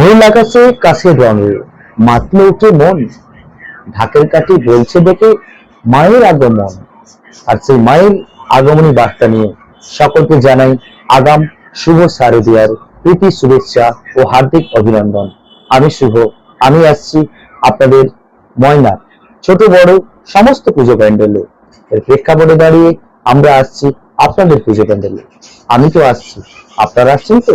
নীল আকাশে কাশের রঙে মাতলে উঠে মন। ঢাকের কাঠি বলছে ডেকে মায়ের আগমন। আর সেই মায়ের আগমনী বার্তা নিয়ে সকলকে জানাই আগাম শুভ শারদীয়ার প্রীতি, শুভেচ্ছা ও হার্দিক অভিনন্দন। আমি শুভ, আমি আসছি আপনাদের ময়না ছোট বড় সমস্ত পুজো প্যান্ডেলে। এর প্রেক্ষাপটে দাঁড়িয়ে আমরা আসছি আপনাদের পুজো প্যান্ডেলে। আমি তো আসছি, আপনারা আসছেন তো?